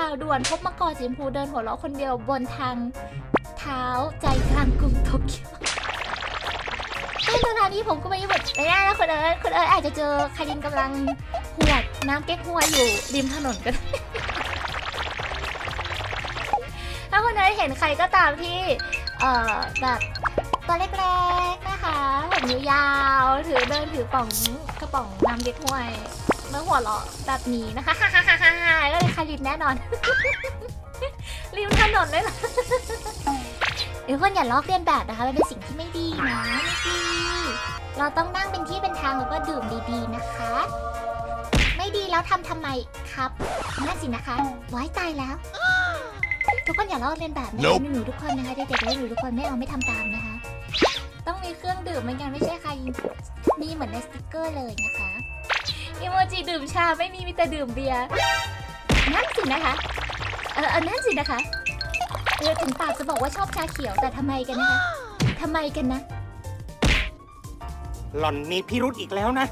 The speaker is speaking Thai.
ข่าวด่วนพบมังกรสีชมพูเดินหัวเราะคนเดียวบนทางเท้าใจกลางกรุงโตเกียวซึ่งตอนนี้ผมก็ไม่ได้แบบไม่ได้นะคุณเอิร์ธคุณเอิร์ธอาจจะเจอคารินกำลังหวดน้ำเก๊กฮวยอยู่ริมถนนก็ได้ถ้าคุณเอิร์ธเห็นใครก็ตามที่เอ่อแบบตัวเล็กๆนะคะผมยาวๆถือเดินถือป่องกระป๋องน้ำเก๊กฮวย แล้วหัวเราะแบบนี้นะคะก็เลยคารินแน่นอน ริมถนนด้วยนะเดี๋ยวคนอย่าลอกเลียนแบบนะคะมันเป็นสิ่งที่ไม่ดีนะไม่ดี เราต้องนั่งเป็นที่เป็นทางแล้วก็ดื่มดีๆนะคะ ไม่ดีแล้วทำทำไมครับนั่นสินะคะ ไว้ตายแล้ว ทุกคนอย่าลอกเลียนแบบนะคะ Nope หนูๆทุกคนนะคะเด็กๆและหนูทุกคนไม่เอาไม่ทำตามนะคะ ต้องมีเครื่องดื่มเหมือนกันไม่ใช่ใครมีเหมือนในสติกเกอร์เลยนะคะอีโมจิ ดื่มชาไม่มีมีแต่ดื่มเบียร์นั่นสินะคะ เออเออนั่นสินะคะเออถึงปากจะบอกว่าชอบชาเขียวแต่ทำไมกันนะคะทำไมกันนะ หล่อนมีพิรุธอีกแล้วนะ